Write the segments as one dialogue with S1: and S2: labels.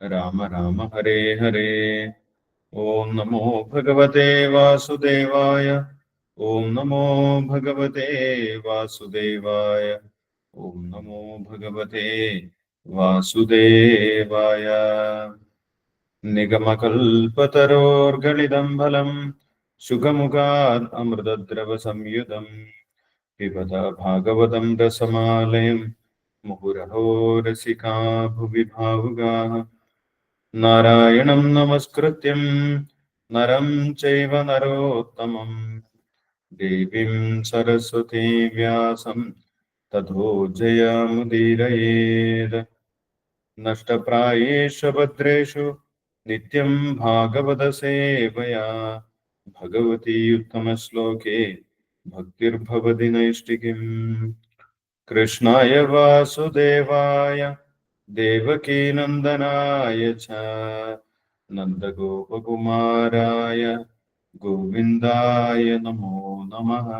S1: രാമ രാമ ഹരേ ഹരേ ഓം നമോ ഭഗവതേ വാസുദേവായ ഓം നമോ ഭഗവതേ വാസുദേവായ ഓം നമോ ഭഗവതേ വാസുദേവായ നിഗമകൽപതരോർഗളിതംബലം സുഖമുഖാത് അമൃതദ്രവ സംയുതം പിബത ഭാഗവതം രസമാലയം മുഹുരഹോ രസികാ ഭുവി നാരായണം നമസ്കൃത്യം. നരം ചൈവ നരോത്തമം. ദേവീം സരസ്വതീ വ്യാസം. തഥോ ജയാമുദീരയേത്. നഷ്ടപ്രായേഷു ഭദ്രേഷു. നിത്യം ഭാഗവതസേവയാ ഭഗവതീയുത്തമശ്ലോകേ ഭക്തിർഭവതി നൈഷ്ഠികം കൃഷ്ണായ വാസുദേവായ देवकीनन्दनाय च नन्दगोपकुमाराय गोविन्दाय नमो नमः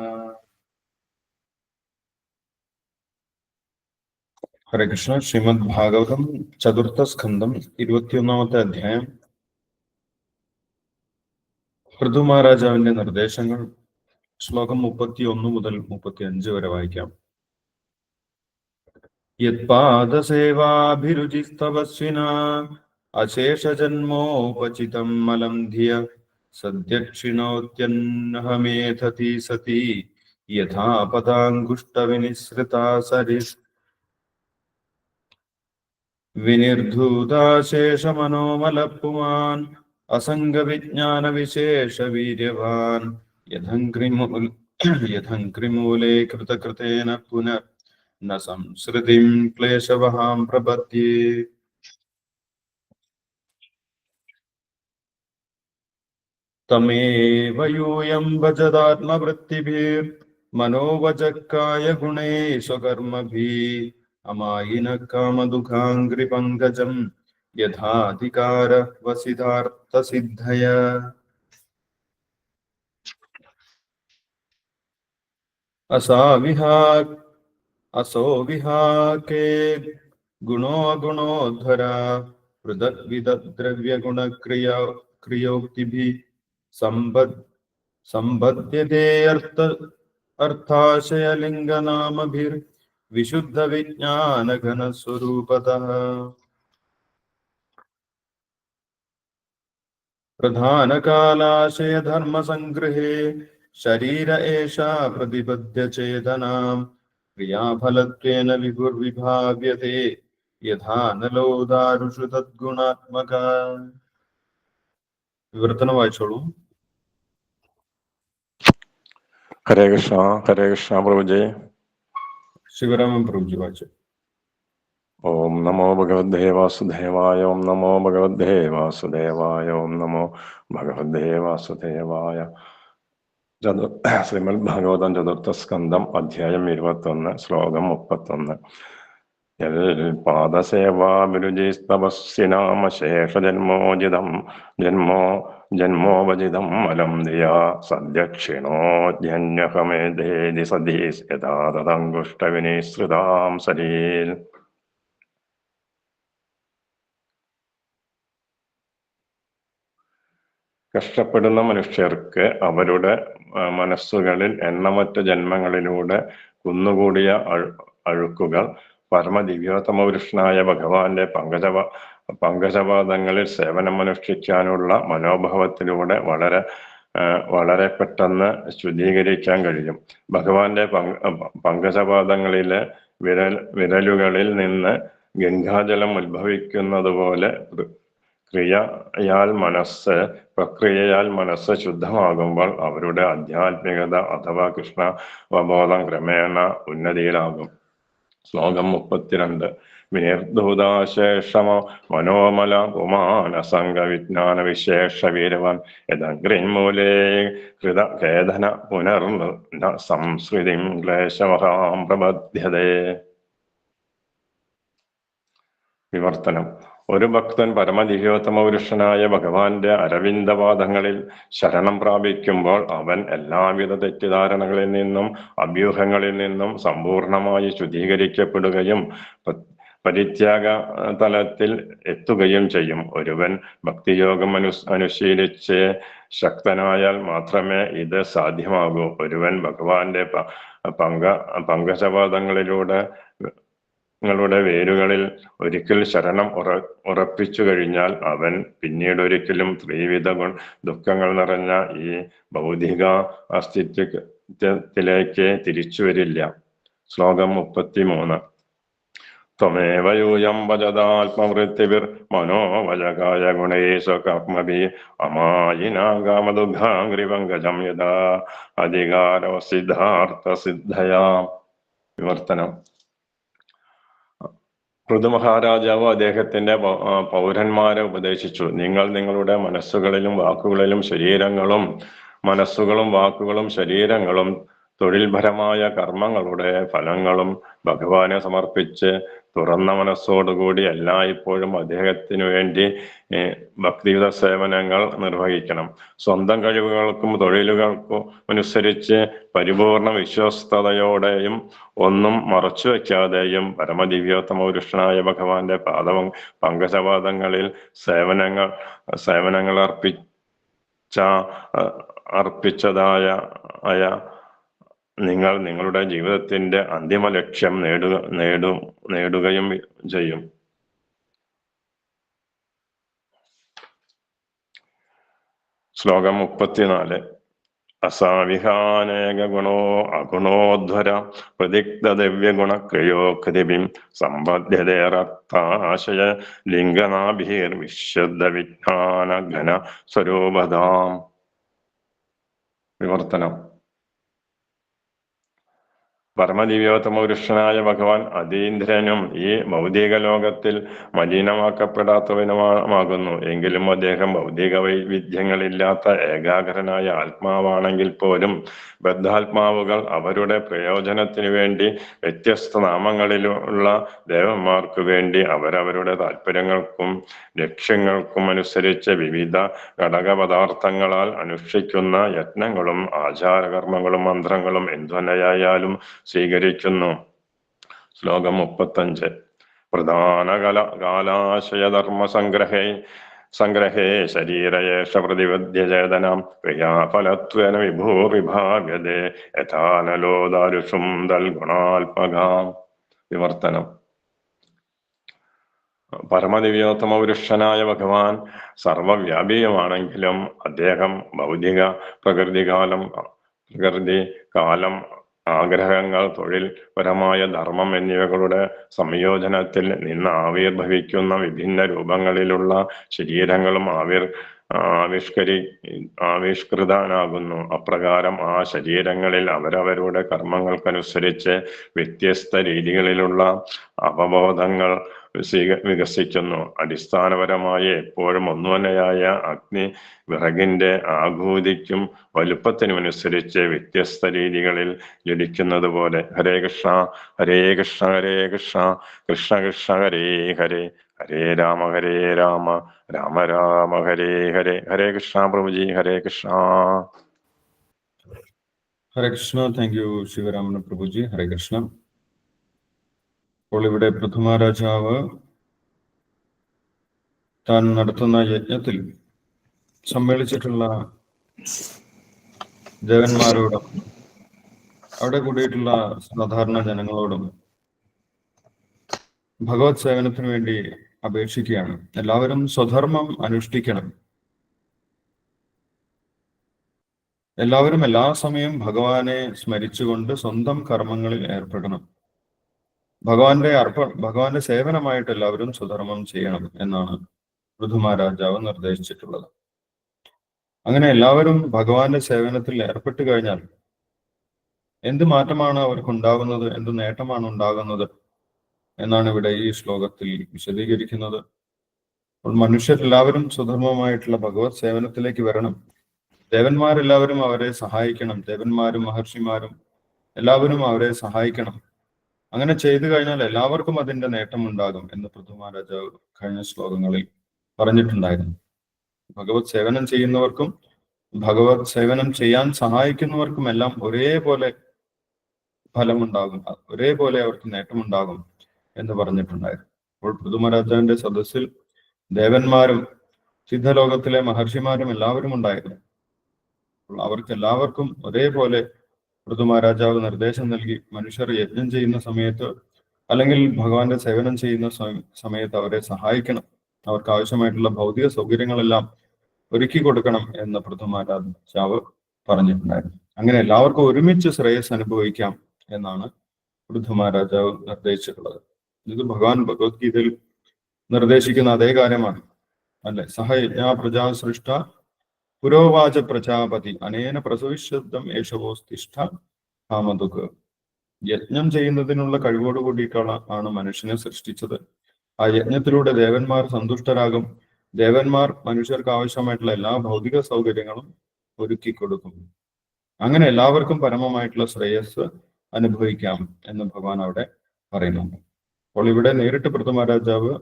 S1: ഹരേ കൃഷ്ണ ശ്രീമദ് ഭാഗവതം ചതുർത്ഥ സ്കന്ധം ഇരുപത്തിയൊന്നാമത്തെ അധ്യായം പൃഥു മഹാരാജാവിന്റെ നിർദ്ദേശങ്ങൾ ശ്ലോകം മുപ്പത്തി ഒന്ന് മുതൽ മുപ്പത്തി അഞ്ച് വരെ വായിക്കാം യത്പാദസേവാഭിരുചിസ്തവസ്വിന അശേഷജന്മോപചിതം മലം ധിയ സദ്യക്ഷിണോത്യന്നഹമേധതി സതി യഥാ പദാങ്കുഷ്ടവിനിസൃതാ സരിസ് വിനിർധൂതാശേഷമനോമലപ്പുമാൻ അസംഗവിജ്ഞാനവിശേഷവീര്യവാൻ യഥങ്ക്രിമൂൽ യഥങ്ക്രിമൂലേ കൃതകൃതേന പുനർ ന സംസൃതിം ക്ലേശവഹാം പ്രപദ്യേ തമേവ യൂയം ഭജതാത്മവൃത്തിഭിർ മനോവചക്കായ ഗുണേ സ്വകർമ്മഭീ അമായിന കാമദുഃഖാംഗ്രി പങ്കജം യഥാധികാര असो विहाके क्रियोक्ति भी क्रियोक्तिभिः सम्बद् दे अर्थ अर्थाशय लिंग नाम भीर विशुद्ध विज्ञान घन स्वरूपतः प्रधान कालाशय धर्म संग्रहे शरीर एषा प्रतिपद्य चेतनाम् വിശുദ്ധ വിജ്ഞാനഘന സ്വരൂപത പ്രധാനകാലാശയ ധർമ്മസംഗ്രഹേ ശരീര ഏഷ പ്രതിപദ്യ ചേതനാം ക്രിയാഫലത്വേന വിഭുർവിഭാവ്യത്തെ യഥാ നലോദാരുഷു തദ്ഗുണാത്മക വിവർത്തനം വായിച്ചോളൂ
S2: ഹരേ കൃഷ്ണ ഹരേ കൃഷ്ണ പ്രഭുജി
S1: ശിവരാമൻ പ്രഭുജി വായിച്ചു
S2: ഓം നമോ ഭഗവദ്ദേ വാസുദേവായ ഓം നമോ ഭഗവദ്ദേ വാസുദേവായ ഓം നമോ ഭഗവദ്ദേ വാസുദേവായ ചതു ഭാഗവതം ചതുർത്ഥ സ്കന്ധം അധ്യായം ഇരുപത്തൊന്ന് ശ്ലോകം മുപ്പത്തൊന്ന്. പാദസേവാഭിരുചിസ്തപസ്സിനാമശേഷജന്മോജിതം ജന്മോ ജന്മോപജിതം മലം ധിയാ സദ്യക്ഷിണോദ്യന്യഹമേധേതി സദീസ് യഥാ തദങ്കുഷ്ടവിനിസൃതാം സരീൽ. കഷ്ടപ്പെടുന്ന മനുഷ്യർക്ക് അവരുടെ മനസ്സുകളിൽ എണ്ണമറ്റ ജന്മങ്ങളിലൂടെ കുന്നുകൂടിയ അഴു- അഴുക്കുകൾ പരമദിവ്യോത്തമപുരുഷനായ ഭഗവാന്റെ പങ്കജവ പങ്കജപാദങ്ങളിൽ സേവനമനുഷ്ഠിക്കാനുള്ള മനോഭാവത്തിലൂടെ വളരെ വളരെ പെട്ടെന്ന് ശുദ്ധീകരിക്കാൻ കഴിയും. ഭഗവാന്റെ പങ്ക പങ്കജപാദങ്ങളിലെ വിരൽ വിരലുകളിൽ നിന്ന് ഗംഗാജലം ഉത്ഭവിക്കുന്നത് പോലെ ക്രിയയാൽ മനസ്സ് പ്രക്രിയയാൽ മനസ്സ് ശുദ്ധമാകുമ്പോൾ അവരുടെ ആധ്യാത്മികത അഥവാ കൃഷ്ണ അവബോധം ക്രമേണ ഉന്നതിയിലാകും. ശ്ലോകം മുപ്പത്തിരണ്ട്. വിനിർദൂതാശേഷമോ മനോമല കുമാനസംഗ വിജ്ഞാന വിശേഷ വീരവൻ യഥഗ്രിമൂലേ കൃത ഖേദന പുനർന സംസ്കൃതിം ക്ലേശമഹാം പ്രബധ്യതേ വിവർത്തനം. ഒരു ഭക്തൻ പരമദിവ്യോത്തമ പുരുഷനായ ഭഗവാന്റെ അരവിന്ദപാദങ്ങളിൽ ശരണം പ്രാപിക്കുമ്പോൾ അവൻ എല്ലാവിധ തെറ്റിദ്ധാരണകളിൽ നിന്നും അഭ്യൂഹങ്ങളിൽ നിന്നും സമ്പൂർണമായി ശുദ്ധീകരിക്കപ്പെടുകയും പരിത്യാഗ തലത്തിൽ എത്തുകയും ചെയ്യും. ഒരുവൻ ഭക്തിയോഗം അനു അനുശീലിച്ച് ശക്തനായാൽ മാത്രമേ ഇത് സാധ്യമാകൂ. ഒരുവൻ ഭഗവാന്റെ പങ്ക പങ്കജപാദങ്ങളിലൂടെ ങ്ങളുടെ വേരുകളിൽ ഒരിക്കൽ ശരണം ഉറ ഉറപ്പിച്ചു കഴിഞ്ഞാൽ അവൻ പിന്നീട് ഒരിക്കലും ത്രിവിധ ഗുണ ദുഃഖങ്ങൾ നിറഞ്ഞ ഈ ഭൗതിക അസ്തിത്വത്തിലേക്ക് തിരിച്ചു വരില്ല. ശ്ലോകം മുപ്പത്തിമൂന്ന്. മൂന്ന് വജതാത്മവൃത്തിവിർ മനോവജകായ ഗുണേശ കർമ്മഭി അമായിനാഗാമദുഃഖാംഗ്രിപങ്കജം യഥാ അധികാരോ സിദ്ധാർത്ഥ സിദ്ധയാ. വിവർത്തനം. പൃഥുമഹാരാജാവ് അദ്ദേഹത്തിന്റെ പൗരന്മാരെ ഉപദേശിച്ചു. നിങ്ങൾ നിങ്ങളുടെ മനസ്സുകളിലും വാക്കുകളിലും ശരീരങ്ങളും മനസ്സുകളും വാക്കുകളും ശരീരങ്ങളും തൊഴിൽപരമായ കർമ്മങ്ങളുടെ ഫലങ്ങളും ഭഗവാനെ സമർപ്പിച്ച് തുറന്ന മനസ്സോടുകൂടി എല്ലായ്പ്പോഴും അദ്ദേഹത്തിനു വേണ്ടി ഭക്തിയുത സേവനങ്ങൾ നിർവഹിക്കണം. സ്വന്തം കഴിവുകൾക്കും തൊഴിലുകൾക്കും അനുസരിച്ച് പരിപൂർണ വിശ്വസ്തയോടെയും ഒന്നും മറച്ചു വെക്കാതെയും പരമദിവ്യോത്തമ പുരുഷനായ ഭഗവാന്റെ പാദവും പങ്കജപാദങ്ങളിൽ സേവനങ്ങൾ സേവനങ്ങൾ അർപ്പിച്ച അർപ്പിച്ചതായ ആയ നിങ്ങൾ നിങ്ങളുടെ ജീവിതത്തിന്റെ അന്തിമ ലക്ഷ്യം നേടുക നേടും നേടുകയും ചെയ്യും. ശ്ലോകം മുപ്പത്തിനാല്. അസാവിഹാനേക ഗുണോ അഗുണോധ്വര പ്രതിഗ്ധദ്രവ്യഗുണ ക്രിയോക്തിപിം സമ്പദ്ധ്യതേറത്താശയ ലിംഗനാഭിർ വിശുദ്ധ വിജ്ഞാന ഘന സ്വരൂപതാം വിവർത്തനം. പരമദിവ്യോത്തമ പുരുഷനായ ഭഗവാൻ അതീന്ദ്രനും ഈ ഭൗതിക ലോകത്തിൽ മലിനമാക്കപ്പെടാത്തവനുമാകുന്നു. എങ്കിലും അദ്ദേഹം ഭൗതിക വൈവിധ്യങ്ങളില്ലാത്ത ഏകാഗ്രനായ ആത്മാവാണെങ്കിൽ പോലും ബദ്ധാത്മാവുകൾ അവരുടെ പ്രയോജനത്തിനു വേണ്ടി വ്യത്യസ്ത നാമങ്ങളിലുള്ള ദേവന്മാർക്ക് വേണ്ടി അവരവരുടെ താല്പര്യങ്ങൾക്കും ലക്ഷ്യങ്ങൾക്കും അനുസരിച്ച് വിവിധ ഘടകപദാർത്ഥങ്ങളാൽ അനുഷ്ഠിക്കുന്ന യത്നങ്ങളും ആചാരകർമ്മങ്ങളും മന്ത്രങ്ങളും എന്തുതന്നെയായാലും സ്വീകരിക്കുന്നു. ശ്ലോകം മുപ്പത്തഞ്ച്. പ്രധാന കല കാലാശയധർമ്മ സംഗ്രഹേ സംഗ്രഹേ ശരീരയേഷ പ്രതിപദ്യചേതനം ക്രിയാഫലത്വേന വിഭൂർവിഭാവ്യതേ യഥാനലോ ദാരുഷും ദൽഗുണാത്മകാം വിവർത്തനം. പരമദിവ്യോത്തമ പുരുഷനായ ഭഗവാൻ സർവവ്യാപീയമാണെങ്കിലും അദ്ദേഹം ഭൗതിക പ്രകൃതികാലം പ്രകൃതി കാലം ആഗ്രഹങ്ങൾ തൊഴിൽപരമായ ധർമ്മം എന്നിവകളുടെ സംയോജനത്തിൽ നിന്ന് ആവിർഭവിക്കുന്ന വിഭിന്ന രൂപങ്ങളിലുള്ള ശരീരങ്ങളും ആവിർ ആവിഷ്കരി ആവിഷ്കൃതനാകുന്നു. അപ്രകാരം ആ ശരീരങ്ങളിൽ അവരവരുടെ കർമ്മങ്ങൾക്കനുസരിച്ച് വ്യത്യസ്ത രീതികളിലുള്ള അവബോധങ്ങൾ വിക- വികസിക്കുന്നു. അടിസ്ഥാനപരമായി എപ്പോഴും ഒന്നുതന്നെയായ അഗ്നി വിറകിന്റെ ആകൂതിക്കും വലുപ്പത്തിനുമനുസരിച്ച് വ്യത്യസ്ത രീതികളിൽ ജ്വലിക്കുന്നത് പോലെ ഹരേ കൃഷ്ണ ഹരേ കൃഷ്ണ ഹരേ കൃഷ്ണ കൃഷ്ണ കൃഷ്ണ ഹരേ ഹരേ ഹരേ രാമ ഹരേ രാമ രാമ രാമ ഹരേ ഹരേ ഹരേ കൃഷ്ണ പ്രഭുജി ഹരേ കൃഷ്ണ.
S1: ഹരേ കൃഷ്ണ. താങ്ക് യു ശിവരാമന പ്രഭുജി. ഹരേ കൃഷ്ണ. അപ്പോൾ ഇവിടെ പ്രഥമ രാജാവ് താൻ നടത്തുന്ന യജ്ഞത്തിൽ സമ്മേളിച്ചിട്ടുള്ള ദേവന്മാരോടും അവിടെ കൂടിയിട്ടുള്ള സാധാരണ ജനങ്ങളോടും ഭഗവത് സേവനത്തിന് വേണ്ടി അപേക്ഷിക്കുകയാണ്. എല്ലാവരും സ്വധർമ്മം അനുഷ്ഠിക്കണം. എല്ലാവരും എല്ലാ സമയം ഭഗവാനെ സ്മരിച്ചുകൊണ്ട് സ്വന്തം കർമ്മങ്ങളിൽ ഏർപ്പെടണം. ഭഗവാന്റെ അർപ്പ ഭഗവാന്റെ സേവനമായിട്ട് എല്ലാവരും സ്വധർമ്മം ചെയ്യണം എന്നാണ് പൃഥുമ രാജാവ് നിർദ്ദേശിച്ചിട്ടുള്ളത്. അങ്ങനെ എല്ലാവരും ഭഗവാന്റെ സേവനത്തിൽ ഏർപ്പെട്ടു കഴിഞ്ഞാൽ എന്ത് മാറ്റമാണ് അവർക്ക് ഉണ്ടാകുന്നത് എന്ത് നേട്ടമാണ് ഉണ്ടാകുന്നത് എന്നാണ് ഇവിടെ ഈ ശ്ലോകത്തിൽ വിശദീകരിക്കുന്നത്. അപ്പോൾ മനുഷ്യരെല്ലാവരും സുധർമ്മമായിട്ടുള്ള ഭഗവത് സേവനത്തിലേക്ക് വരണം. ദേവന്മാരെല്ലാവരും അവരെ സഹായിക്കണം. ദേവന്മാരും മഹർഷിമാരും എല്ലാവരും അവരെ സഹായിക്കണം. അങ്ങനെ ചെയ്തു കഴിഞ്ഞാൽ എല്ലാവർക്കും അതിന്റെ നേട്ടം ഉണ്ടാകും എന്ന് പൃഥു മഹാരാജാവ് കഴിഞ്ഞ ശ്ലോകങ്ങളിൽ പറഞ്ഞിട്ടുണ്ടായിരുന്നു. ഭഗവത് സേവനം ചെയ്യുന്നവർക്കും ഭഗവത് സേവനം ചെയ്യാൻ സഹായിക്കുന്നവർക്കും എല്ലാം ഒരേപോലെ ഫലമുണ്ടാകും ഒരേപോലെ അവർക്ക് നേട്ടമുണ്ടാകും എന്ന് പറഞ്ഞിട്ടുണ്ടായിരുന്നു. അപ്പോൾ പൃഥുമരാജാവിന്റെ സദസ്സിൽ ദേവന്മാരും സിദ്ധലോകത്തിലെ മഹർഷിമാരും എല്ലാവരും ഉണ്ടായിരുന്നു. അവർക്ക് എല്ലാവർക്കും ഒരേപോലെ പൃഥുമഹാരാജാവ് നിർദ്ദേശം നൽകി. മനുഷ്യർ യജ്ഞം ചെയ്യുന്ന സമയത്ത് അല്ലെങ്കിൽ ഭഗവാന്റെ സേവനം ചെയ്യുന്ന സമ- സമയത്ത് അവരെ സഹായിക്കണം. അവർക്ക് ആവശ്യമായിട്ടുള്ള ഭൗതിക സൗകര്യങ്ങളെല്ലാം ഒരുക്കി കൊടുക്കണം എന്ന് രാജാവ് പറഞ്ഞിട്ടുണ്ടായിരുന്നു. അങ്ങനെ എല്ലാവർക്കും ഒരുമിച്ച് ശ്രേയസ് അനുഭവിക്കാം എന്നാണ് പൃഥുമഹാരാജാവ് നിർദ്ദേശിച്ചിട്ടുള്ളത്. ഇത് ഭഗവാൻ ഭഗവത്ഗീതയിൽ നിർദ്ദേശിക്കുന്ന അതേ കാര്യമാണ്. അല്ലെ? സഹയജ്ഞ പ്രജാ സൃഷ്ട പുരോവാച പ്രജാപതി അനേന പ്രസവിശബ്ദം യേശവോസ്തിഷ്ഠ കാമതുക്ക് യജ്ഞം ചെയ്യുന്നതിനുള്ള കഴിവോട് കൂടിയിട്ടുള്ള ആണ് മനുഷ്യനെ സൃഷ്ടിച്ചത്. ആ യജ്ഞത്തിലൂടെ ദേവന്മാർ സന്തുഷ്ടരാകും. ദേവന്മാർ മനുഷ്യർക്ക് ആവശ്യമായിട്ടുള്ള എല്ലാ ഭൗതിക സൗകര്യങ്ങളും ഒരുക്കി കൊടുക്കും. അങ്ങനെ എല്ലാവർക്കും പരമമായിട്ടുള്ള ശ്രേയസ് അനുഭവിക്കാം എന്ന് ഭഗവാൻ അവിടെ പറയുന്നുണ്ട് അപ്പോൾ ഇവിടെ നേരിട്ട് പ്രഥമരാജാവ്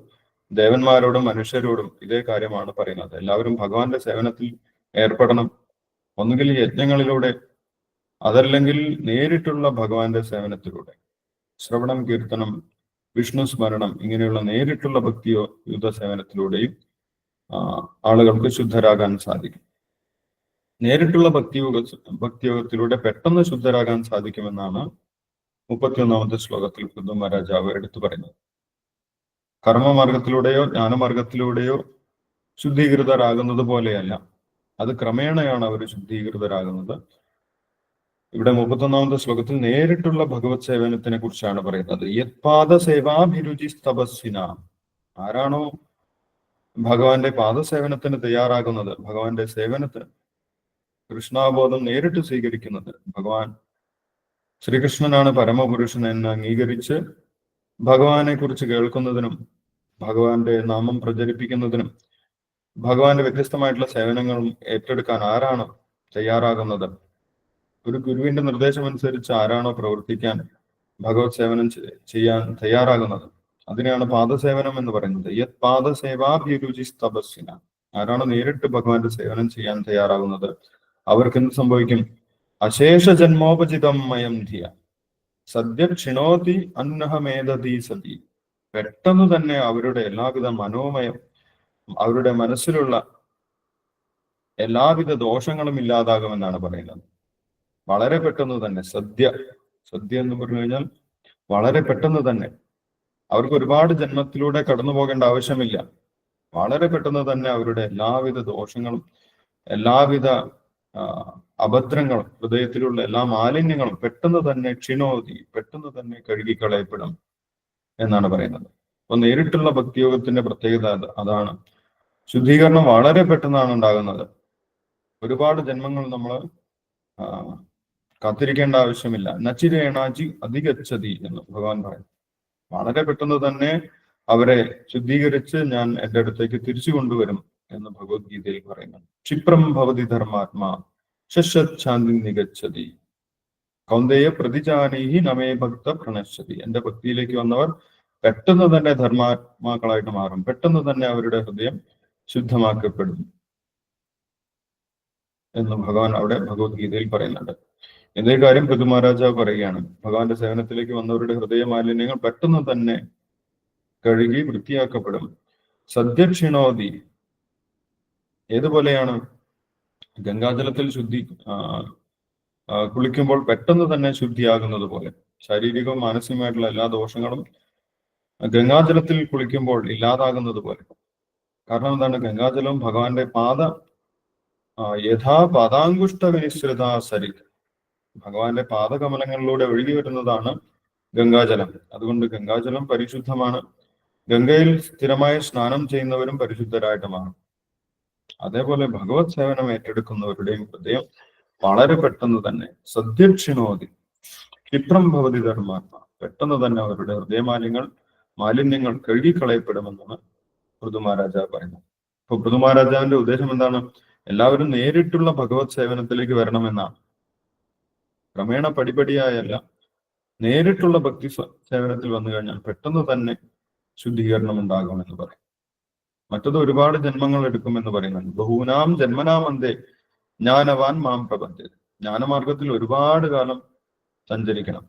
S1: ദേവന്മാരോടും മനുഷ്യരോടും ഇതേ കാര്യമാണ് പറയുന്നത്. എല്ലാവരും ഭഗവാന്റെ സേവനത്തിൽ ഏർപ്പെടണം. ഒന്നുകിൽ യജ്ഞങ്ങളിലൂടെ അതല്ലെങ്കിൽ നേരിട്ടുള്ള ഭഗവാന്റെ സേവനത്തിലൂടെ. ശ്രവണം കീർത്തനം വിഷ്ണു സ്മരണം ഇങ്ങനെയുള്ള നേരിട്ടുള്ള ഭക്തിയോ യുദ്ധ സേവനത്തിലൂടെയും ആളുകൾക്ക് ശുദ്ധരാകാൻ സാധിക്കും. നേരിട്ടുള്ള ഭക്തിയോഗ ഭക്തിയോഗത്തിലൂടെ പെട്ടെന്ന് ശുദ്ധരാകാൻ സാധിക്കുമെന്നാണ് മുപ്പത്തിയൊന്നാമത്തെ ശ്ലോകത്തിൽ പൃഥു മഹാരാജാവ് എടുത്തു പറയുന്നത്. കർമ്മമാർഗത്തിലൂടെയോ ജ്ഞാനമാർഗത്തിലൂടെയോ ശുദ്ധീകൃതരാകുന്നത് പോലെയല്ല. അത് ക്രമേണയാണ് അവർ ശുദ്ധീകൃതരാകുന്നത്. ഇവിടെ മുപ്പത്തൊന്നാമത്തെ ശ്ലോകത്തിൽ നേരിട്ടുള്ള ഭഗവത് സേവനത്തിനെ കുറിച്ചാണ് പറയുന്നത്. യത്പാദ സേവാഭിരുചി തപസ്സിന ആരാണോ ഭഗവാന്റെ പാദസേവനത്തിന് തയ്യാറാകുന്നത് ഭഗവാന്റെ സേവനത്തിന് കൃഷ്ണാബോധം നേരിട്ട് സ്വീകരിക്കുന്നത്. ഭഗവാൻ ശ്രീകൃഷ്ണനാണ് പരമപുരുഷൻ എന്ന് അംഗീകരിച്ച് ഭഗവാനെ കുറിച്ച് കേൾക്കുന്നതിനും ഭഗവാന്റെ നാമം പ്രചരിപ്പിക്കുന്നതിനും ഭഗവാന്റെ വ്യത്യസ്തമായിട്ടുള്ള സേവനങ്ങളും ഏറ്റെടുക്കാൻ ആരാണ് തയ്യാറാകുന്നത്? ഒരു ഗുരുവിന്റെ നിർദ്ദേശം അനുസരിച്ച് ആരാണോ പ്രവർത്തിക്കാൻ ഭഗവത് സേവനം ചെയ്യാൻ തയ്യാറാകുന്നത്? അതിനെയാണ് പാദസേവനം എന്ന് പറയുന്നത്. യത് പാദസേവാഭിരുചി തപസ്സിന ആരാണ് നേരിട്ട് ഭഗവാന്റെ സേവനം ചെയ്യാൻ തയ്യാറാകുന്നത്? അവർക്ക് എന്ത് സംഭവിക്കും? അശേഷ ജന്മോപചിതം മയം ധിയ. സദ്യ ക്ഷിണോതി അന്നഹമേധതി സതി പെട്ടെന്ന് തന്നെ അവരുടെ എല്ലാവിധ മനോമയം അവരുടെ മനസ്സിലുള്ള എല്ലാവിധ ദോഷങ്ങളും ഇല്ലാതാകുമെന്നാണ് പറയുന്നത്. വളരെ പെട്ടെന്ന് തന്നെ സദ്യ സദ്യ എന്ന് പറഞ്ഞു കഴിഞ്ഞാൽ വളരെ പെട്ടെന്ന് തന്നെ. അവർക്ക് ഒരുപാട് ജന്മത്തിലൂടെ കടന്നു പോകേണ്ട ആവശ്യമില്ല. വളരെ പെട്ടെന്ന് തന്നെ അവരുടെ എല്ലാവിധ ദോഷങ്ങളും എല്ലാവിധ അഭദ്രങ്ങളും ഹൃദയത്തിലുള്ള എല്ലാ മാലിന്യങ്ങളും പെട്ടെന്ന് തന്നെ ക്ഷീണോതി പെട്ടെന്ന് തന്നെ കഴുകിക്കളയപ്പെടും എന്നാണ് പറയുന്നത്. അപ്പൊ നേരിട്ടുള്ള ഭക്തിയോഗത്തിന്റെ പ്രത്യേകത അതാണ്. ശുദ്ധീകരണം വളരെ പെട്ടെന്നാണ് ഉണ്ടാകുന്നത്. ഒരുപാട് ജന്മങ്ങൾ നമ്മൾ കാത്തിരിക്കേണ്ട ആവശ്യമില്ല. നച്ചിരേണാജി അധികച്ചതി എന്ന് ഭഗവാൻ പറയും. വളരെ പെട്ടെന്ന് തന്നെ അവരെ ശുദ്ധീകരിച്ച് ഞാൻ എന്റെ അടുത്തേക്ക് തിരിച്ചു കൊണ്ടുവരും എന്ന് ഭഗവത്ഗീതയിൽ പറയുന്നു. ക്ഷിപ്രം ഭവതി ധർമാത്മാ ശശ്വാന്തി നികച്ചതി കൗന്ദയ പ്രതിജാനീഹി നമേ ഭക്ത പ്രണശ്യതി. എന്റെ ഭക്തിയിലേക്ക് വന്നവർ പെട്ടെന്ന് തന്നെ ധർമാത്മാക്കളായിട്ട് മാറും. പെട്ടെന്ന് തന്നെ അവരുടെ ഹൃദയം ശുദ്ധമാക്കപ്പെടും എന്ന് ഭഗവാൻ അവിടെ ഭഗവത്ഗീതയിൽ പറയുന്നുണ്ട്. എന്തേ കാര്യം പൃഥു മഹാരാജാവ് പറയുകയാണ്. ഭഗവാന്റെ സേവനത്തിലേക്ക് വന്നവരുടെ ഹൃദയ മാലിന്യങ്ങൾ പെട്ടെന്ന് തന്നെ കഴുകി വൃത്തിയാക്കപ്പെടും. സദ്യക്ഷിണോതി ഏതുപോലെയാണ്? ഗംഗാജലത്തിൽ ശുദ്ധി കുളിക്കുമ്പോൾ പെട്ടെന്ന് തന്നെ ശുദ്ധിയാകുന്നത് പോലെ. ശാരീരികവും മാനസികമായിട്ടുള്ള എല്ലാ ദോഷങ്ങളും ഗംഗാജലത്തിൽ കുളിക്കുമ്പോൾ ഇല്ലാതാകുന്നത് പോലെ. കാരണം എന്താണ്? ഗംഗാജലം ഭഗവാന്റെ പാദ യഥാ പാദാങ്കുഷ്ട വിനിശ്രിത സരി. ഭഗവാന്റെ പാദകമലങ്ങളിലൂടെ ഒഴുകി വരുന്നതാണ് ഗംഗാജലം. അതുകൊണ്ട് ഗംഗാജലം പരിശുദ്ധമാണ്. ഗംഗയിൽ സ്ഥിരമായി സ്നാനം ചെയ്യുന്നവരും പരിശുദ്ധരായിട്ട് മാറും അതേപോലെ ഭഗവത് സേവനം ഏറ്റെടുക്കുന്നവരുടെയും ഹൃദയം വളരെ പെട്ടെന്ന് തന്നെ സദ്യക്ഷിണോതി. ക്ഷിപ്രം ഭവതി ധർമാത്മ. പെട്ടെന്ന് തന്നെ അവരുടെ ഹൃദയമാലിന്യങ്ങൾ മാലിന്യങ്ങൾ കഴുകിക്കളയപ്പെടുമെന്നാണ് പൃഥു മഹാരാജാവ് പറയുന്നത് അപ്പൊ പൃഥു മഹാരാജാവിന്റെ ഉദ്ദേശം എന്താണ്? എല്ലാവരും നേരിട്ടുള്ള ഭഗവത് സേവനത്തിലേക്ക് വരണമെന്നാണ് ക്രമേണ പടിപടിയായല്ല നേരിട്ടുള്ള ഭക്തി സേവനത്തിൽ വന്നു കഴിഞ്ഞാൽ പെട്ടെന്ന് തന്നെ ശുദ്ധീകരണം ഉണ്ടാകുമെന്ന് പറയും. മറ്റത് ഒരുപാട് ജന്മങ്ങൾ എടുക്കുമെന്ന് പറയുന്നുണ്ട്. ബഹൂനാം ജന്മനാമന്തേ ജ്ഞാനവാൻ മാം പ്രപഞ്ച ജ്ഞാനമാർഗത്തിൽ ഒരുപാട് കാലം സഞ്ചരിക്കണം.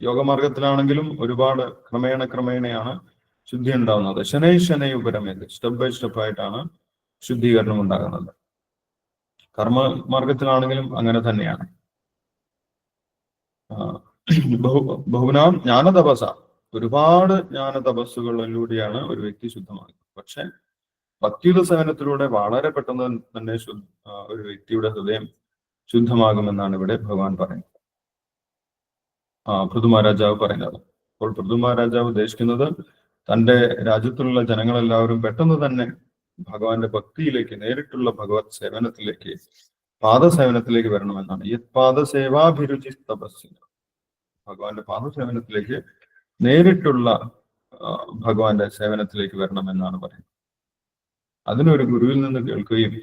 S1: യോഗമാർഗത്തിലാണെങ്കിലും ഒരുപാട് ക്രമേണ ക്രമേണയാണ് ശുദ്ധി ഉണ്ടാകുന്നത് ശനൈ ശനൈ ഉപരമേത് സ്റ്റെപ്പ് ബൈ സ്റ്റെപ്പ് ആയിട്ടാണ് ശുദ്ധീകരണം ഉണ്ടാകുന്നത്. കർമ്മ മാർഗത്തിലാണെങ്കിലും അങ്ങനെ തന്നെയാണ്. ബഹുനാം ജ്ഞാനതപസ. ഒരുപാട് ജ്ഞാന തപസ്സുകളിലൂടെയാണ് ഒരു വ്യക്തി ശുദ്ധമാകുന്നത്. പക്ഷെ ഭക്തിയുടെ സേവനത്തിലൂടെ വളരെ പെട്ടെന്ന് തന്നെ ഒരു വ്യക്തിയുടെ ഹൃദയം ശുദ്ധമാകുമെന്നാണ് ഇവിടെ ഭഗവാൻ പറയുന്നത്. ആ പൃഥു മഹാരാജാവ് പറയുന്നത്. അപ്പോൾ പൃഥു മഹാരാജാവ് ഉദ്ദേശിക്കുന്നത് തന്റെ രാജ്യത്തുള്ള ജനങ്ങളെല്ലാവരും പെട്ടെന്ന് തന്നെ ഭഗവാന്റെ ഭക്തിയിലേക്ക് നേരിട്ടുള്ള ഭഗവത് സേവനത്തിലേക്ക് പാദസേവനത്തിലേക്ക് വരണമെന്നാണ്. ഈ പാദസേവാഭിരുചി തപസ് ഭഗവാന്റെ പാദസേവനത്തിലേക്ക് നേരിട്ടുള്ള ഭഗവാന്റെ സേവനത്തിലേക്ക് വരണമെന്നാണ് പറയുന്നത്. അതിനൊരു ഗുരുവിൽ നിന്ന് കേൾക്കുകയും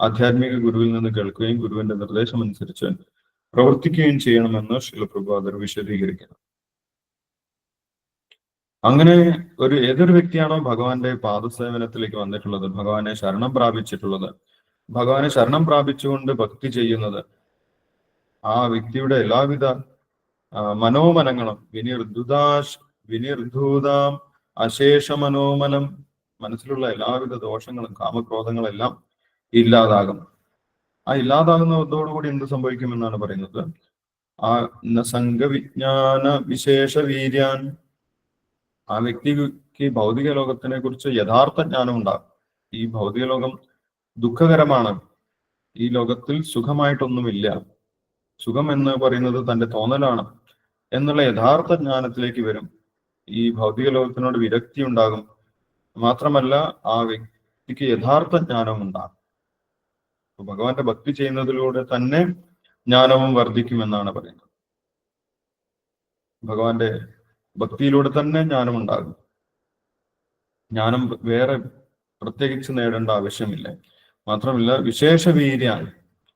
S1: ആധ്യാത്മിക ഗുരുവിൽ നിന്ന് കേൾക്കുകയും ഗുരുവിന്റെ നിർദ്ദേശം അനുസരിച്ച് പ്രവർത്തിക്കുകയും ചെയ്യണമെന്ന് ശിലപ്രഭാതർ വിശദീകരിക്കുന്നു അങ്ങനെ ഒരു ഏതൊരു വ്യക്തിയാണോ ഭഗവാന്റെ പാദസേവനത്തിലേക്ക് വന്നിട്ടുള്ളത് ഭഗവാനെ ശരണം പ്രാപിച്ചിട്ടുള്ളത് ഭഗവാനെ ശരണം പ്രാപിച്ചുകൊണ്ട് ഭക്തി ചെയ്യുന്നത് ആ വ്യക്തിയുടെ എല്ലാവിധ മനോമനങ്ങളും വിനിർദുദാശ് വിനിർധൂതാം അശേഷ മനോമലം മനസ്സിലുള്ള എല്ലാവിധ ദോഷങ്ങളും കാമക്രോധങ്ങളെല്ലാം ഇല്ലാതാകും. ആ ഇല്ലാതാകുന്നതോടുകൂടി എന്ത് സംഭവിക്കുമെന്നാണ് പറയുന്നത്? ആ സംഘവിജ്ഞാന വിശേഷ വീര്യാൻ ആ വ്യക്തിക്ക് ഭൗതിക ലോകത്തിനെ കുറിച്ച് യഥാർത്ഥ ജ്ഞാനം ഉണ്ടാകും. ഈ ഭൗതിക ലോകം ദുഃഖകരമാണ്. ഈ ലോകത്തിൽ സുഖമായിട്ടൊന്നുമില്ല. സുഖം എന്ന് പറയുന്നത് തന്റെ തോന്നലാണ് എന്നുള്ള യഥാർത്ഥ ജ്ഞാനത്തിലേക്ക് വരും. ഈ ഭൗതിക ലോകത്തിനോട് വിരക്തി ഉണ്ടാകും. മാത്രമല്ല ആ വ്യക്തിക്ക് യഥാർത്ഥ ജ്ഞാനവും ഉണ്ടാകും. ഭഗവാന്റെ ഭക്തി ചെയ്യുന്നതിലൂടെ തന്നെ ജ്ഞാനവും വർദ്ധിക്കുമെന്നാണ് പറയുന്നത്. ഭഗവാന്റെ ഭക്തിയിലൂടെ തന്നെ ജ്ഞാനം ഉണ്ടാകും. ജ്ഞാനം വേറെ പ്രത്യേകിച്ച് നേടേണ്ട ആവശ്യമില്ല. മാത്രമല്ല വിശേഷ വീര്യാണ്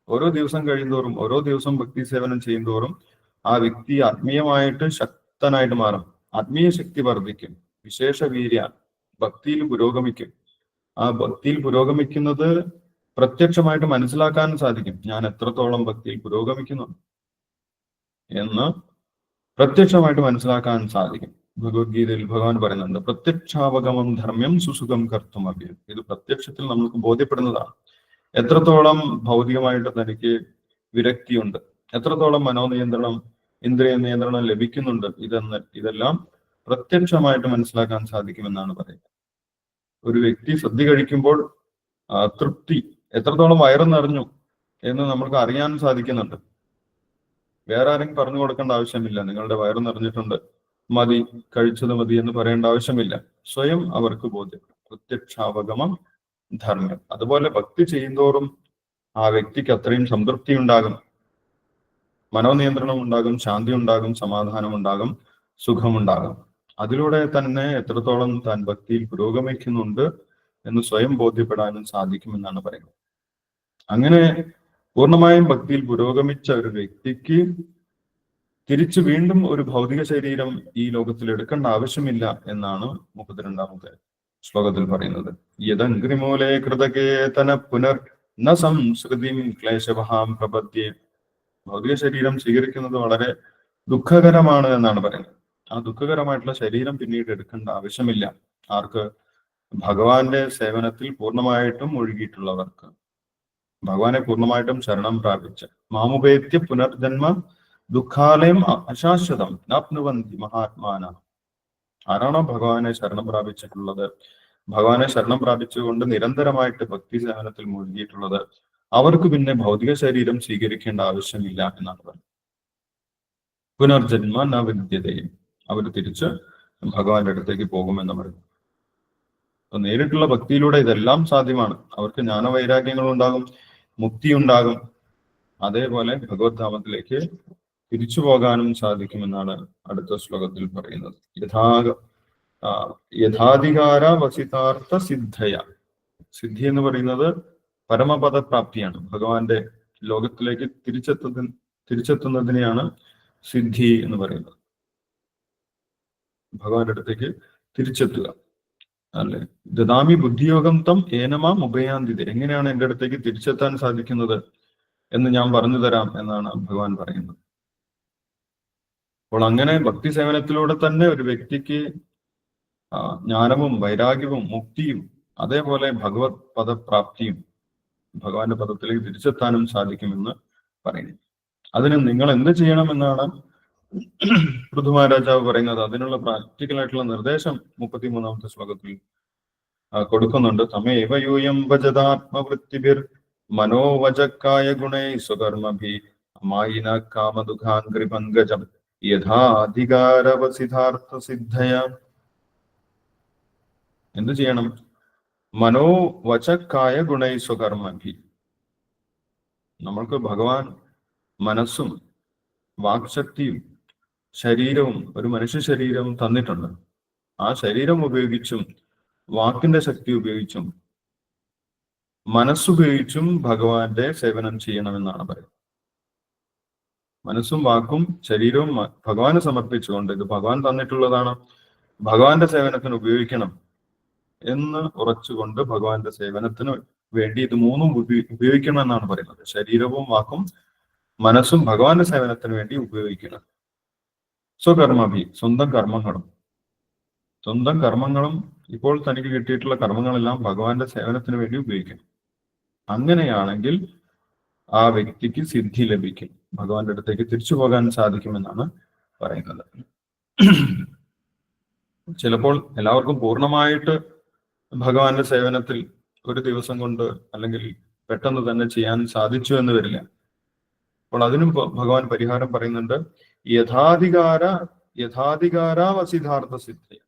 S1: ഓരോ ദിവസം കഴിയുന്തോറും ഓരോ ദിവസം ഭക്തി സേവനം ചെയ്യുന്തോറും ആ വ്യക്തി ആത്മീയമായിട്ട് ശക്തനായിട്ട് മാറും. ആത്മീയ ശക്തി വർദ്ധിക്കും. വിശേഷ വീര്യ ഭക്തിയിൽ പുരോഗമിക്കും. ആ ഭക്തിയിൽ പുരോഗമിക്കുന്നത് പ്രത്യക്ഷമായിട്ട് മനസ്സിലാക്കാൻ സാധിക്കും. ഞാൻ എത്രത്തോളം ഭക്തിയിൽ പുരോഗമിക്കുന്നു എന്ന്. പ്രത്യക്ഷമായിട്ട് മനസ്സിലാക്കാൻ സാധിക്കും. ഭഗവത്ഗീതയിൽ ഭഗവാൻ പറയുന്നുണ്ട് പ്രത്യക്ഷാവഗമം ധർമ്മ്യം സുസുഖം കർത്തും അഭ്യം ഇത് പ്രത്യക്ഷത്തിൽ നമുക്ക് ബോധ്യപ്പെടുന്നതാണ്. എത്രത്തോളം ഭൗതികമായിട്ട് തനിക്ക് വിരക്തിയുണ്ട് എത്രത്തോളം മനോനിയന്ത്രണം ഇന്ദ്രിയ നിയന്ത്രണം ലഭിക്കുന്നുണ്ട് ഇതെന്ന് ഇതെല്ലാം പ്രത്യക്ഷമായിട്ട് മനസ്സിലാക്കാൻ സാധിക്കുമെന്നാണ് പറയുന്നത്. ഒരു വ്യക്തി സദ്യ കഴിക്കുമ്പോൾ തൃപ്തി എത്രത്തോളം വയറ് നിറഞ്ഞു എന്ന് നമ്മൾക്ക് അറിയാൻ സാധിക്കുന്നുണ്ട്. വേറെ ആരെങ്കിലും പറഞ്ഞു കൊടുക്കേണ്ട ആവശ്യമില്ല. നിങ്ങളുടെ വയറ് നിറഞ്ഞിട്ടുണ്ട്. മതി കഴിച്ചത് മതി എന്ന് പറയേണ്ട ആവശ്യമില്ല. സ്വയം അവർക്ക് ബോധ്യപ്പെടും പ്രത്യക്ഷാവഗമം ധർമ്മം. അതുപോലെ ഭക്തി ചെയ്യുന്തോറും ആ വ്യക്തിക്ക് അത്രയും സംതൃപ്തി ഉണ്ടാകും. മനോനിയന്ത്രണം ഉണ്ടാകും ശാന്തി ഉണ്ടാകും സമാധാനം ഉണ്ടാകും സുഖമുണ്ടാകും. അതിലൂടെ തന്നെ എത്രത്തോളം താൻ ഭക്തിയിൽ പുരോഗമിക്കുന്നുണ്ട് എന്ന് സ്വയം ബോധ്യപ്പെടാനും സാധിക്കുമെന്നാണ് പറയുന്നത്. അങ്ങനെ പൂർണമായും ഭക്തിയിൽ പുരോഗമിച്ച ഒരു വ്യക്തിക്ക് തിരിച്ചു വീണ്ടും ഒരു ഭൗതിക ശരീരം ഈ ലോകത്തിൽ എടുക്കേണ്ട ആവശ്യമില്ല എന്നാണ് മുപ്പത്തിരണ്ടാമത്തെ ശ്ലോകത്തിൽ പറയുന്നത്. യദംഗ്രിമൂലേ കൃതകേതന പുനർ ന സംസ്കൃതി ക്ലേശവഹാം പ്രപദ്യേ. ഭൗതിക ശരീരം സ്വീകരിക്കുന്നത് വളരെ ദുഃഖകരമാണ് എന്നാണ് പറയുന്നത്. ആ ദുഃഖകരമായിട്ടുള്ള ശരീരം പിന്നീട് എടുക്കേണ്ട ആവശ്യമില്ല. ആർക്ക്? ഭഗവാന്റെ സേവനത്തിൽ പൂർണമായിട്ടും ഒഴുകിയിട്ടുള്ളവർക്ക്. ഭഗവാനെ പൂർണമായിട്ടും ശരണം പ്രാപിച്ച. മാമുപേത്യ പുനർജന്മ ദുഃഖാലയം അശാശ്വതം നാപ്നുവന്തി മഹാത്മാന. ആരാണോ ഭഗവാനെ ശരണം പ്രാപിച്ചിട്ടുള്ളത്? ഭഗവാനെ ശരണം പ്രാപിച്ചുകൊണ്ട് നിരന്തരമായിട്ട് ഭക്തി സേവനത്തിൽ മുഴുകിയിട്ടുള്ളത് അവർക്ക് പിന്നെ ഭൗതിക ശരീരം സ്വീകരിക്കേണ്ട ആവശ്യമില്ല എന്നാണ് പറഞ്ഞത് പുനർജന്മ ന വിദ്യതയും അവർ തിരിച്ച് ഭഗവാന്റെ അടുത്തേക്ക് പോകുമെന്ന് പറഞ്ഞു നേരിട്ടുള്ള ഭക്തിയിലൂടെ ഇതെല്ലാം സാധ്യമാണ്. അവർക്ക് ജ്ഞാനവൈരാഗ്യങ്ങൾ ഉണ്ടാകും മുക്തി ഉണ്ടാകും അതേപോലെ ഭഗവത് ധാമത്തിലേക്ക് തിരിച്ചു പോകാനും സാധിക്കുമെന്നാണ് അടുത്ത ശ്ലോകത്തിൽ പറയുന്നത്. യഥാ യഥാധികാര വസിതാർത്ഥ സിദ്ധയ. സിദ്ധി എന്ന് പറയുന്നത് പരമപദപ്രാപ്തിയാണ്. ഭഗവാന്റെ ലോകത്തിലേക്ക് തിരിച്ചെത്തുന്ന തിരിച്ചെത്തുന്നതിനെയാണ് സിദ്ധി എന്ന് പറയുന്നത്. ഭഗവാന്റെ അടുത്തേക്ക് തിരിച്ചെത്തുക. അല്ലെ? ദദാമി ബുദ്ധിയോഗം തം ഏനമാം ഉപയാന്തിത് എങ്ങനെയാണ് എന്റെ അടുത്തേക്ക് തിരിച്ചെത്താൻ സാധിക്കുന്നത് എന്ന് ഞാൻ പറഞ്ഞു തരാം എന്നാണ് ഭഗവാൻ പറയുന്നത്. അപ്പോൾ അങ്ങനെ ഭക്തി സേവനത്തിലൂടെ തന്നെ ഒരു വ്യക്തിക്ക് ജ്ഞാനവും വൈരാഗ്യവും മുക്തിയും അതേപോലെ ഭഗവത് പദപ്രാപ്തിയും ഭഗവാന്റെ പദത്തിലേക്ക് തിരിച്ചെത്താനും സാധിക്കുമെന്ന് പറയുന്നു. അതിന് നിങ്ങൾ എന്ത് ചെയ്യണമെന്നാണ് പൃഥു രാജാവ് പറയുന്നത് അതിനുള്ള പ്രാക്ടിക്കൽ ആയിട്ടുള്ള നിർദ്ദേശം മുപ്പത്തിമൂന്നാമത്തെ ശ്ലോകത്തിൽ കൊടുക്കുന്നുണ്ട്. തമേവ യൂയം ഭജതാത്മവൃത്തിഭിർ മനോവചക്കായ ഗുണൈ സ്വകർമ്മഭി അമായിന കാമദുഖാൻ പങ്കജം യഥാധികാരവസിദ്ധാർത്ഥ സിദ്ധയ എന്തു ചെയ്യണം? മനോവചക്കായ ഗുണൈ സ്വകർമ്മഭി. നമ്മൾക്ക് ഭഗവാൻ മനസ്സും വാക്ശക്തിയും ശരീരവും ഒരു മനുഷ്യ ശരീരം തന്നിട്ടുണ്ട്. ആ ശരീരം ഉപയോഗിച്ചും വാക്കിന്റെ ശക്തി ഉപയോഗിച്ചും മനസ്സുപയോഗിച്ചും ഭഗവാന്റെ സേവനം ചെയ്യണമെന്നാണ് പറയുന്നത്. മനസ്സും വാക്കും ശരീരവും ഭഗവാന് സമർപ്പിച്ചുകൊണ്ട് ഇത് ഭഗവാൻ തന്നിട്ടുള്ളതാണ്. ഭഗവാന്റെ സേവനത്തിന് ഉപയോഗിക്കണം എന്ന് ഉറച്ചുകൊണ്ട് ഭഗവാന്റെ സേവനത്തിന് വേണ്ടി ഇത് മൂന്നും ഉപയോഗിക്കണം എന്നാണ് പറയുന്നത്. ശരീരവും വാക്കും മനസ്സും ഭഗവാന്റെ സേവനത്തിന് വേണ്ടി ഉപയോഗിക്കണം. സ്വകർമ്മഭി സ്വന്തം കർമ്മങ്ങളും. സ്വന്തം കർമ്മങ്ങളും ഇപ്പോൾ തനിക്ക് കിട്ടിയിട്ടുള്ള കർമ്മങ്ങളെല്ലാം ഭഗവാന്റെ സേവനത്തിന് വേണ്ടി ഉപയോഗിക്കണം അങ്ങനെയാണെങ്കിൽ ആ വ്യക്തിക്ക് സിദ്ധി ലഭിക്കും. ഭഗവാന്റെ അടുത്തേക്ക് തിരിച്ചു പോകാൻ സാധിക്കുമെന്നാണ് പറയുന്നത്. ചിലപ്പോൾ എല്ലാവർക്കും പൂർണമായിട്ട് ഭഗവാന്റെ സേവനത്തിൽ ഒരു ദിവസം കൊണ്ട് അല്ലെങ്കിൽ പെട്ടെന്ന് തന്നെ ചെയ്യാൻ സാധിച്ചു എന്ന് വരില്ല. അപ്പോൾ അതിനും ഭഗവാൻ പരിഹാരം പറയുന്നുണ്ട്. യഥാധികാര യഥാധികാരാവസിതാർത്ഥ സിദ്ധി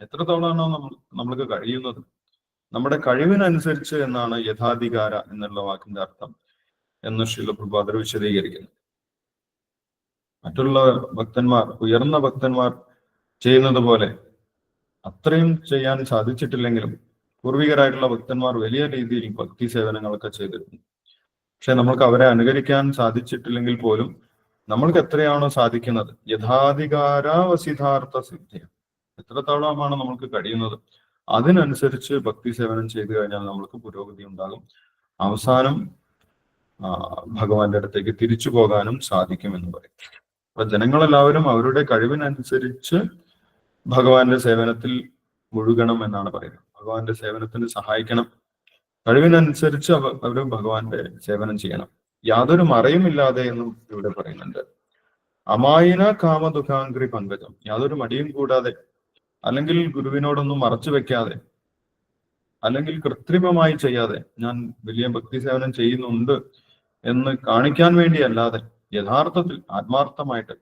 S1: എത്രത്തോളമാണോ നമ്മൾ നമ്മൾക്ക് കഴിയുന്നത്? നമ്മുടെ കഴിവിനനുസരിച്ച് എന്നാണ് യഥാധികാര എന്നുള്ള വാക്കിന്റെ അർത്ഥം എന്ന് ശിലപ്രഭാതർ വിശദീകരിക്കുന്നു. മറ്റുള്ള ഭക്തന്മാർ ഉയർന്ന ഭക്തന്മാർ ചെയ്യുന്നത് പോലെ അത്രയും ചെയ്യാൻ സാധിച്ചിട്ടില്ലെങ്കിലും പൂർവികരായിട്ടുള്ള ഭക്തന്മാർ വലിയ രീതിയിൽ ഭക്തി സേവനങ്ങളൊക്കെ ചെയ്തിരുന്നു പക്ഷെ നമ്മൾക്ക് അവരെ അനുകരിക്കാൻ സാധിച്ചിട്ടില്ലെങ്കിൽ പോലും നമ്മൾക്ക് എത്രയാണോ സാധിക്കുന്നത്? യഥാധികാരാവസിതാർത്ഥ സിദ്ധി എത്രത്തോളമാണ് നമ്മൾക്ക് കഴിയുന്നത്? അതിനനുസരിച്ച് ഭക്തി സേവനം ചെയ്തു കഴിഞ്ഞാൽ നമ്മൾക്ക് പുരോഗതി ഉണ്ടാകും. അവസാനം ഭഗവാന്റെ അടുത്തേക്ക് തിരിച്ചു പോകാനും സാധിക്കും എന്ന് പറയും. അപ്പൊ ജനങ്ങളെല്ലാവരും അവരുടെ കഴിവിനനുസരിച്ച് ഭഗവാന്റെ സേവനത്തിൽ മുഴുകണം എന്നാണ് പറയുന്നത്. ഭഗവാന്റെ സേവനത്തിന് സഹായിക്കണം. കഴിവിനനുസരിച്ച് അവ അവർ ഭഗവാന്റെ സേവനം ചെയ്യണം. യാതൊരു മറയുമില്ലാതെ എന്നും ഇവിടെ പറയുന്നുണ്ട്. അമായിന കാമദുഃഖാംഗ്രി പങ്കജം. യാതൊരു മടിയും കൂടാതെ അല്ലെങ്കിൽ ഗുരുവിനോടൊന്നും മറച്ചു വെക്കാതെ അല്ലെങ്കിൽ കൃത്രിമമായി ചെയ്യാതെ ഞാൻ വലിയ ഭക്തി സേവനം ചെയ്യുന്നുണ്ട് എന്ന് കാണിക്കാൻ വേണ്ടിയല്ലാതെ യഥാർത്ഥത്തിൽ ആത്മാർത്ഥമായിട്ട്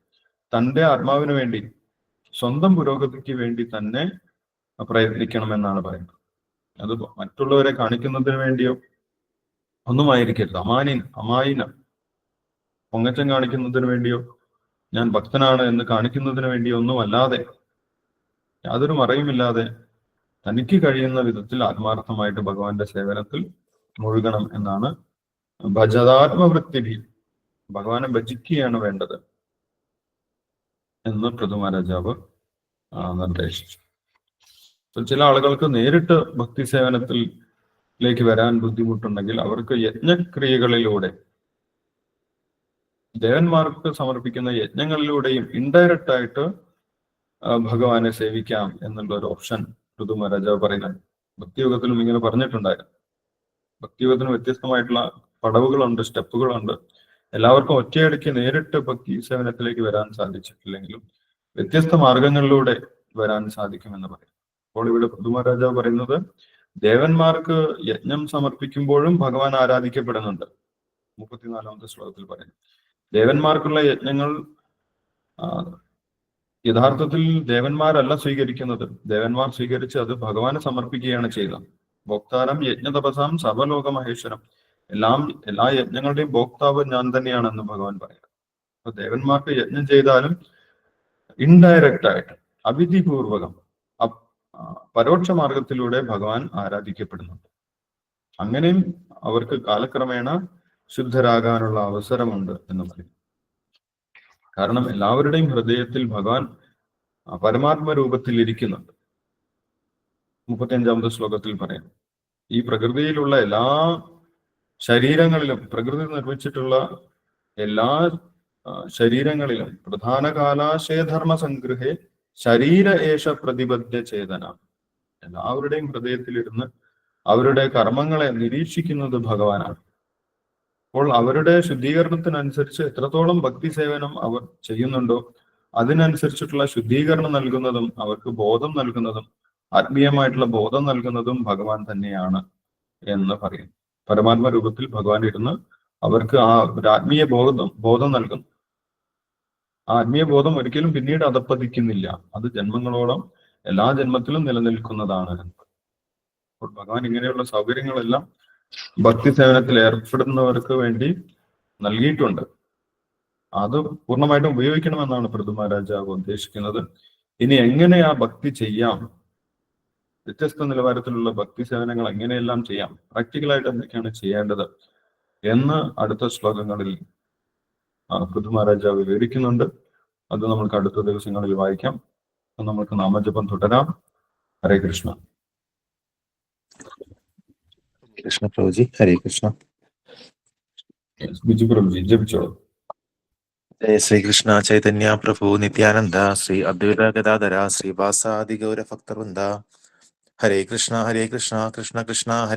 S1: തന്റെ ആത്മാവിന് വേണ്ടി സ്വന്തം പുരോഗതിക്ക് വേണ്ടി തന്നെ പ്രയത്നിക്കണമെന്നാണ് പറയുന്നത്. അത് മറ്റുള്ളവരെ കാണിക്കുന്നതിന് വേണ്ടിയോ ഒന്നുമായിരിക്കരുത്. അമാനിൻ അമായിന. പൊങ്ങച്ചം കാണിക്കുന്നതിന് വേണ്ടിയോ ഞാൻ ഭക്തനാണ് എന്ന് കാണിക്കുന്നതിന് വേണ്ടിയോ ഒന്നും അല്ലാതെ യാതൊരു മറയുമില്ലാതെ തനിക്ക് കഴിയുന്ന വിധത്തിൽ ആത്മാർത്ഥമായിട്ട് ഭഗവാന്റെ സേവനത്തിൽ മുഴുകണം എന്നാണ് ഭജതാത്മവൃത്തി ഭഗവാനെ ഭജിക്കുകയാണ് വേണ്ടത് എന്ന് പ്രഥമരാജാവ് നിർദ്ദേശിച്ചു. ചില ആളുകൾക്ക് നേരിട്ട് ഭക്തി സേവനത്തിലേക്ക് വരാൻ ബുദ്ധിമുട്ടുണ്ടെങ്കിൽ അവർക്ക് യജ്ഞക്രിയകളിലൂടെ ദേവന്മാർക്ക് സമർപ്പിക്കുന്ന യജ്ഞങ്ങളിലൂടെയും ഇൻഡയറക്റ്റ് ആയിട്ട് ഭഗവാനെ സേവിക്കാം എന്നുള്ള ഒരു ഓപ്ഷൻ ഋതു മഹാരാജാവ് പറയുന്നത് ഭക്തിയുഗത്തിലും ഇങ്ങനെ പറഞ്ഞിട്ടുണ്ടായിരുന്നു. ഭക്തിയുഗത്തിന് വ്യത്യസ്തമായിട്ടുള്ള പടവുകളുണ്ട് സ്റ്റെപ്പുകളുണ്ട്. എല്ലാവർക്കും ഒറ്റയടിക്ക് നേരിട്ട് ഭക്തി സേവനത്തിലേക്ക് വരാൻ സാധിച്ചിട്ടില്ലെങ്കിലും വ്യത്യസ്ത മാർഗങ്ങളിലൂടെ വരാൻ സാധിക്കുമെന്ന് പറയും അപ്പോൾ ഇവിടെ ഋതു മഹാരാജാവ് പറയുന്നത് ദേവന്മാർക്ക് യജ്ഞം സമർപ്പിക്കുമ്പോഴും ഭഗവാൻ ആരാധിക്കപ്പെടുന്നുണ്ട്. മുപ്പത്തിനാലാമത്തെ ശ്ലോകത്തിൽ പറയുന്നു. ദേവന്മാർക്കുള്ള യജ്ഞങ്ങൾ യഥാർത്ഥത്തിൽ ദേവന്മാരല്ല സ്വീകരിക്കുന്നത്. ദേവന്മാർ സ്വീകരിച്ച് അത് ഭഗവാന് സമർപ്പിക്കുകയാണ് ചെയ്തത് ഭോക്താരം യജ്ഞതപസാം സർവലോക മഹേശ്വരം. എല്ലാം എല്ലാ യജ്ഞങ്ങളുടെയും ഭോക്താവ് ഞാൻ തന്നെയാണെന്ന് ഭഗവാൻ പറയുന്നത് അപ്പൊ ദേവന്മാർക്ക് യജ്ഞം ചെയ്താലും ഇൻഡയറക്റ്റ് ആയിട്ട് അവിധിപൂർവകം പരോക്ഷ മാർഗത്തിലൂടെ ഭഗവാൻ ആരാധിക്കപ്പെടുന്നുണ്ട്. അങ്ങനെയും അവർക്ക് കാലക്രമേണ ശുദ്ധരാകാനുള്ള അവസരമുണ്ട് എന്ന് പറയും. കാരണം എല്ലാവരുടെയും ഹൃദയത്തിൽ ഭഗവാൻ പരമാത്മ രൂപത്തിൽ ഇരിക്കുന്നുണ്ട് മുപ്പത്തിയഞ്ചാമത്തെ ശ്ലോകത്തിൽ പറയുന്നു ഈ പ്രകൃതിയിലുള്ള എല്ലാ ശരീരങ്ങളിലും പ്രകൃതി നിർമ്മിച്ചിട്ടുള്ള എല്ലാ ശരീരങ്ങളിലും പ്രധാന കാലാശയധർമ്മ സംഗ്രഹേ ശരീര ഏഷ പ്രതിബദ്ധ ചേതന എല്ലാവരുടെയും ഹൃദയത്തിലിരുന്ന് അവരുടെ കർമ്മങ്ങളെ നിരീക്ഷിക്കുന്നത് ഭഗവാനാണ്. അപ്പോൾ അവരുടെ ശുദ്ധീകരണത്തിനനുസരിച്ച് എത്രത്തോളം ഭക്തി സേവനം അവർ ചെയ്യുന്നുണ്ടോ അതിനനുസരിച്ചിട്ടുള്ള ശുദ്ധീകരണം നൽകുന്നതും അവർക്ക് ബോധം നൽകുന്നതും ആത്മീയമായിട്ടുള്ള ബോധം നൽകുന്നതും ഭഗവാൻ തന്നെയാണ് എന്ന് പറയും. പരമാത്മ രൂപത്തിൽ ഭഗവാൻ ഇരുന്ന് അവർക്ക് ആ ഒരു ആത്മീയ ബോധം ബോധം നൽകുന്നു ആ ആത്മീയ ഒരിക്കലും പിന്നീട് അധപ്പതിക്കുന്നില്ല അത് ജന്മങ്ങളോളം എല്ലാ ജന്മത്തിലും നിലനിൽക്കുന്നതാണ്. ഭഗവാൻ ഇങ്ങനെയുള്ള സൗകര്യങ്ങളെല്ലാം ഭക്തി സേവനത്തിൽ ഏർപ്പെടുന്നവർക്ക് വേണ്ടി നൽകിയിട്ടുണ്ട്. അത് പൂർണമായിട്ടും ഉപയോഗിക്കണമെന്നാണ് പ്രഥമ രാജാവ് ഉദ്ദേശിക്കുന്നത്. ഇനി എങ്ങനെ ആ ഭക്തി ചെയ്യാം? വ്യത്യസ്ത നിലവാരത്തിലുള്ള ഭക്തി സേവനങ്ങൾ എങ്ങനെയെല്ലാം ചെയ്യാം? പ്രാക്ടിക്കലായിട്ട് എന്തൊക്കെയാണ് ചെയ്യേണ്ടത് എന്ന് അടുത്ത ശ്ലോകങ്ങളിൽ ആ, പൃഥു മഹാരാജാവ് വിവരിക്കുന്നുണ്ട് അത് നമുക്ക് അടുത്ത ദിവസങ്ങളിൽ വായിക്കാം. അപ്പൊ നമുക്ക് നാമജപം തുടരാം. ഹരേ കൃഷ്ണ.
S3: കൃഷ്ണ പ്രഭുജി ഹരേ കൃഷ്ണ.
S1: ബിജു പ്രഭുജി ജപിച്ചോളൂ
S3: ജയ ശ്രീകൃഷ്ണ ചൈതന്യ പ്രഭു നിത്യാനന്ദ ശ്രീ അദ്വൈത ഗതാധര ശ്രീവാസാദി ഗൗര ഭക്തവൃന്ദ ഹരേ കൃഷ്ണ ഹരേ കൃഷ്ണ കൃഷ്ണ കൃഷ്ണ ഹരേ